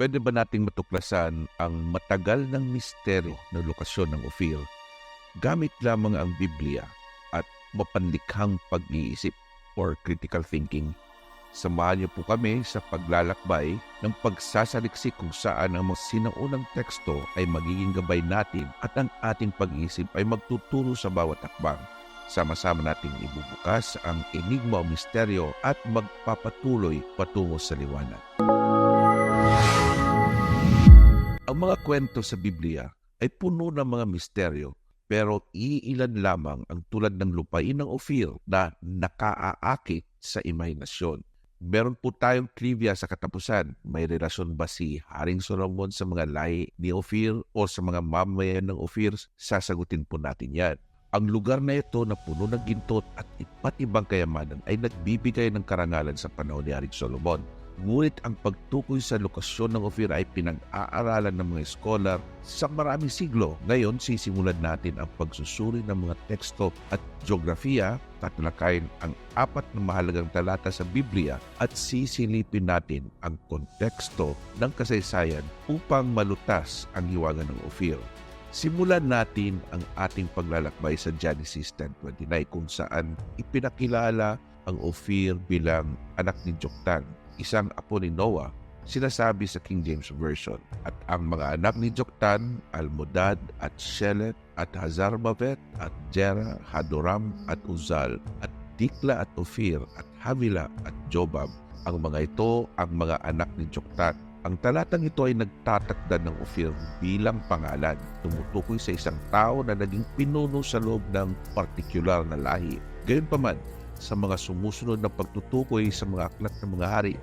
pwede ba nating matuklasan ang matagal ng misteryo ng lokasyon ng Ophir gamit lamang ang Biblia at mapanlikhang pag-iisip or critical thinking? Samahan niyo po kami sa paglalakbay ng pagsasaliksik kung saan ang mga sinaunang teksto ay magiging gabay natin at ang ating pag-iisip ay magtuturo sa bawat akbang. Sama-sama nating ibubukas ang enigma o misteryo at magpapatuloy patungo sa liwanag. Ang mga kwento sa Biblia ay puno ng mga misteryo pero iilan lamang ang tulad ng lupain ng Ophir na nakaaakit sa imahinasyon. Meron po tayong trivia sa katapusan. May relasyon ba si Haring Solomon sa mga lahi ni Ophir o sa mga mamayan ng Ophir? Sasagutin po natin yan. Ang lugar na ito na puno ng gintot at iba't ibang kayamanan ay nagbibigay ng karangalan sa panahon ni Haring Solomon. Ngunit ang pagtukoy sa lokasyon ng Ophir ay pinag-aaralan ng mga scholar sa maraming siglo. Ngayon, sisimulan natin ang pagsusuri ng mga teksto at geografiya, tatalakayin ang apat na mahalagang talata sa Biblia at sisilipin natin ang konteksto ng kasaysayan upang malutas ang hiwaga ng Ophir. Simulan natin ang ating paglalakbay sa Genesis 10.29 kung saan ipinakilala ang Ophir bilang anak ni Joktan isang apo ni Noah, sinasabi sa King James Version. At ang mga anak ni Joktan, Almodad at Shelet at Hazarmavet at Jera, Hadoram at Uzal at Dikla at Ophir at Havila at Jobab. Ang mga ito ang mga anak ni Joktan. Ang talatang ito ay nagtatakda ng Ophir bilang pangalan, tumutukoy sa isang tao na naging pinuno sa loob ng partikular na lahi. Gayunpaman, sa mga sumusunod na pagtutukoy sa mga aklat ng mga hari,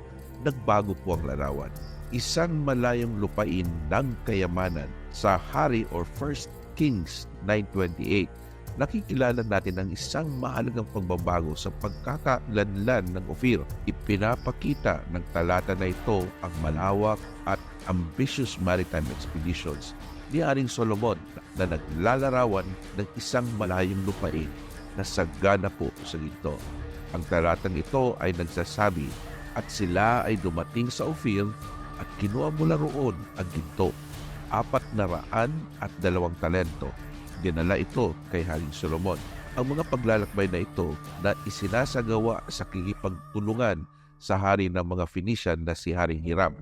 nagbago po ang larawan. Isang malayong lupain ng kayamanan sa Hari or First Kings 928 nakikilala natin ang isang mahalagang pagbabago sa pagkakalanlan ng Ophir. Ipinapakita ng talata na ito ang malawak at ambitious maritime expeditions ni Haring Solomon na naglalarawan ng isang malayong lupain na sagana po sa ginto. Ang talatang ito ay nagsasabi at sila ay dumating sa Ophir at kinuha mula roon ang ginto. Apat na raan at dalawang talento dinala ito kay Haring Solomon. Ang mga paglalakbay na ito na isinasagawa sa kikipagtulungan sa hari ng mga Phoenician na si Haring Hiram.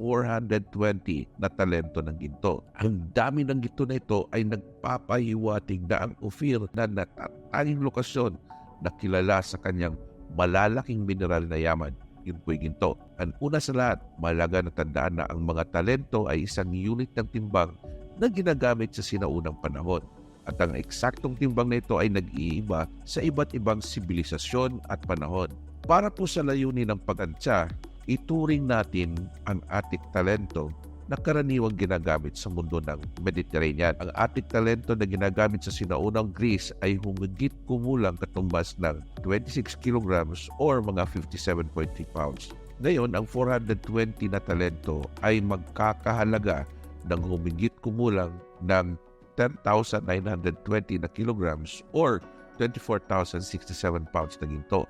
420 na talento ng ginto. Ang dami ng ginto na ito ay nagpapahiwatig na ang Ophir na natatanging lokasyon na kilala sa kanyang malalaking mineral na yaman. Yun po'y ginto. Ang una sa lahat, malaga na tandaan na ang mga talento ay isang unit ng timbang na ginagamit sa sinaunang panahon at ang eksaktong timbang na ito ay nag-iiba sa iba't ibang sibilisasyon at panahon. Para po sa layunin ng pag-antya, ituring natin ang ating talento na karaniwang ginagamit sa mundo ng Mediterranean. Ang ating talento na ginagamit sa sinaunang Greece ay humigit kumulang katumbas ng 26 kilograms or mga 57.3 pounds. Ngayon, ang 420 na talento ay magkakahalaga ng humigit kumulang ng 10,920 na kilograms or 24,067 pounds na ginto.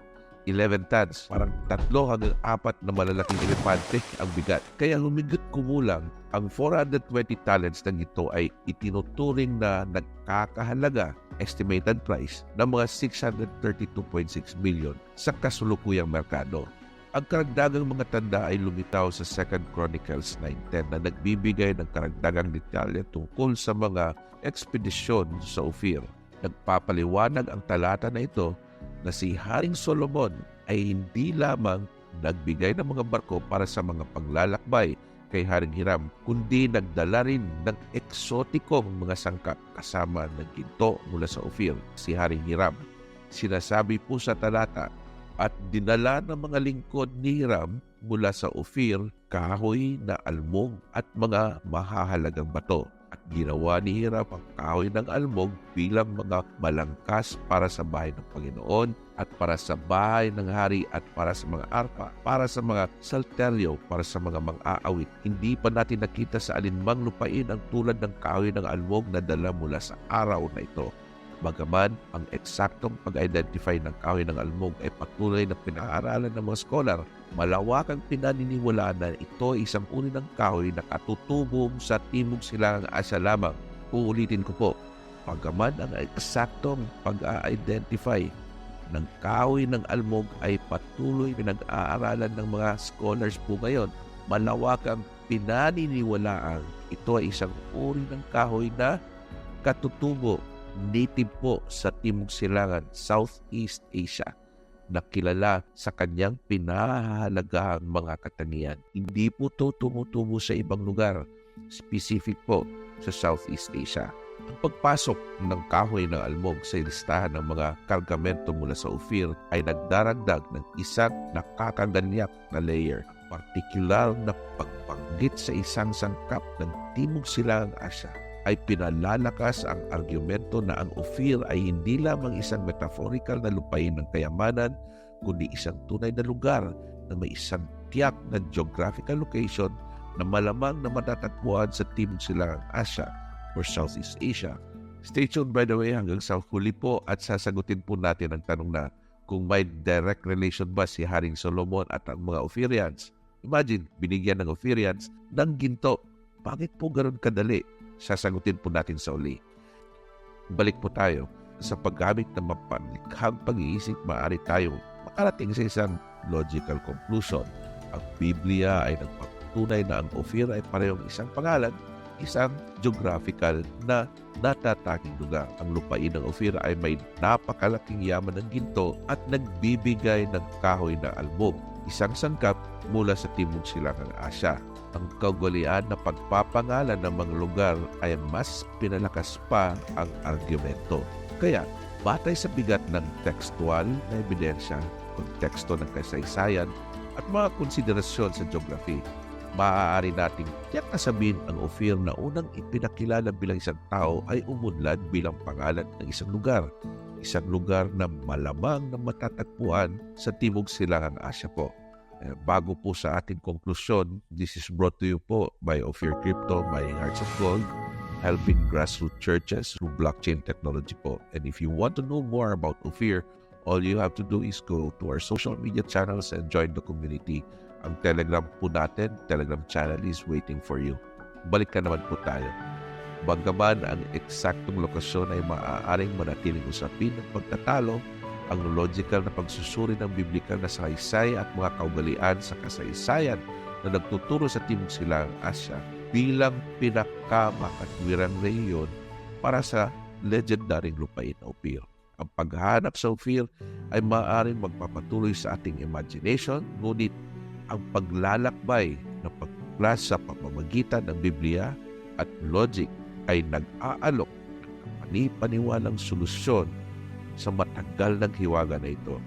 11 tons, parang tatlo hanggang apat na malalaking elepante ang bigat. Kaya humigit kumulang, ang 420 talents ng ito ay itinuturing na nagkakahalaga estimated price ng mga 632.6 million sa kasulukuyang merkado. Ang karagdagang mga tanda ay lumitaw sa 2nd Chronicles 9.10 na nagbibigay ng karagdagang detalye tungkol sa mga ekspedisyon sa Ophir. Nagpapaliwanag ang talata na ito na si Haring Solomon ay hindi lamang nagbigay ng mga barko para sa mga paglalakbay kay Haring Hiram, kundi nagdala rin ng eksotikong mga sangkap kasama ng ginto mula sa Ophir, si Haring Hiram. Sinasabi po sa talata, at dinala ng mga lingkod ni Hiram mula sa Ophir, kahoy na almog at mga mahahalagang bato at ginawa ni Hiram ang kahoy ng almog bilang mga malangkas para sa bahay ng Panginoon at para sa bahay ng hari at para sa mga arpa, para sa mga salteryo, para sa mga mang-aawit. Hindi pa natin nakita sa alinmang lupain ang tulad ng kahoy ng almog na dala mula sa araw na ito. Bagaman ang eksaktong pag-identify ng kahoy ng almog ay patuloy na pinag-aaralan ng mga scholar, malawak ang pinaniniwalaan na ito ay isang uri ng kahoy na katutubong sa timog silangang Asya lamang. Uulitin ko po, bagaman ang eksaktong pag-identify ng kahoy ng almog ay patuloy pinag-aaralan ng mga scholars po ngayon. Malawak ang pinaniniwalaang ito ay isang uri ng kahoy na katutubo, native po sa Timog Silangan, Southeast Asia na kilala sa kanyang pinahahalagahang mga katangian. Hindi po ito tumutubo sa ibang lugar, specific po sa Southeast Asia. Ang pagpasok ng kahoy ng almog sa listahan ng mga kargamento mula sa Ophir ay nagdaragdag ng isang nakakaganyak na layer. Partikular na pagbanggit sa isang sangkap ng Timog Silangang Asya ay pinalalakas ang argumento na ang Ophir ay hindi lamang isang metaphorical na lupain ng kayamanan, kundi isang tunay na lugar na may isang tiyak na geographical location na malamang na matatagpuan sa Timog Silangang Asya or Southeast Asia. Stay tuned by the way hanggang sa huli po at sasagutin po natin ang tanong na kung may direct relation ba si Haring Solomon at ang mga Ophirians. Imagine, binigyan ng Ophirians ng ginto. Bakit po ganun kadali? Sasagutin po natin sa uli. Balik po tayo sa paggamit ng mapanikhang pag-iisip, maaari tayong makarating sa isang logical conclusion. Ang Biblia ay nagpatunay na ang Ophir ay parehong isang pangalan isang geographical na natatanging lugar. Ang lupain ng Ophir ay may napakalaking yaman ng ginto at nagbibigay ng kahoy ng almog, isang sangkap mula sa timog silangang Asya. Ang kagwalian na pagpapangalan ng mga lugar ay mas pinalakas pa ang argumento. Kaya, batay sa bigat ng tekstual na ebidensya, konteksto ng kasaysayan, at mga konsiderasyon sa geography, maaari nating tiyak na sabihin ang Ophir na unang ipinakilala bilang isang tao ay umunlad bilang pangalan ng isang lugar. Isang lugar na malamang na matatagpuan sa Timog Silangang Asya po. Eh, bago po sa ating konklusyon, this is brought to you po by Ophir Crypto, by Hearts of Gold, helping grassroots churches through blockchain technology po. And if you want to know more about Ophir, all you have to do is go to our social media channels and join the community ang Telegram po natin, Telegram channel is waiting for you. Balik ka naman po tayo. Bagaman ang eksaktong lokasyon ay maaaring manatiling usapin ng pagtatalo, ang logical na pagsusuri ng biblikal na saysay at mga kaugalian sa kasaysayan na nagtuturo sa Timog Silang Asya bilang pinakamakatwirang rehiyon para sa legendaring lupain na Upir. Ang paghahanap sa Upir ay maaaring magpapatuloy sa ating imagination, ngunit ang paglalakbay ng pagklas sa pamamagitan ng Biblia at logic ay nag-aalok ng panipaniwalang solusyon sa matagal ng hiwaga na ito.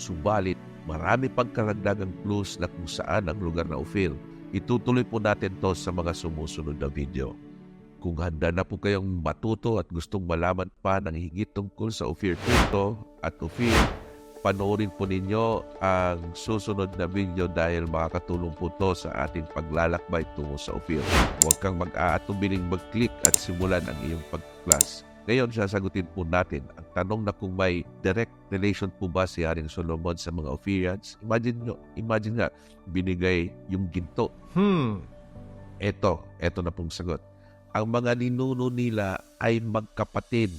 Subalit, marami pang karagdagang clues na kung saan ang lugar na Ophir. Itutuloy po natin to sa mga sumusunod na video. Kung handa na po kayong matuto at gustong malaman pa ng higit tungkol sa Ophir Crypto at Ophir, panoorin po ninyo ang susunod na video dahil makakatulong po to sa ating paglalakbay tungo sa Ophir. Huwag kang mag-aatubiling mag-click at simulan ang iyong pag-class. Ngayon, sasagutin po natin ang tanong na kung may direct relation po ba si Haring Solomon sa mga Ophirians. Imagine nyo, imagine nga, binigay yung ginto. Hmm. Eto, eto na pong sagot. Ang mga ninuno nila ay magkapatid.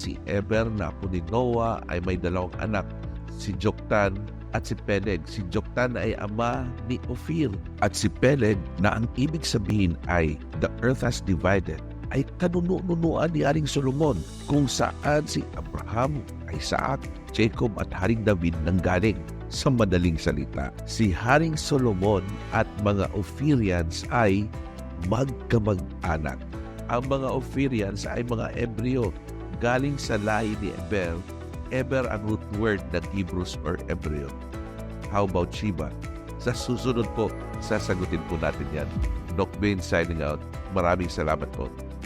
Si Eber na apo ni Noah ay may dalawang anak, si Joktan at si Peleg. Si Joktan ay ama ni Ophir at si Peleg na ang ibig sabihin ay the earth has divided ay kanununuan ni Haring Solomon kung saan si Abraham, Isaac, Jacob at Haring David nanggaling. Sa madaling salita, si Haring Solomon at mga Ophirians ay magkamag-anak. Ang mga Ophirians ay mga Ebreo galing sa lahi ni Eber. Eber ang root word ng Hebrews or Ebreo. How about Sheba? Sa susunod po, sasagutin po natin yan. Doc Bain signing out. Maraming salamat po.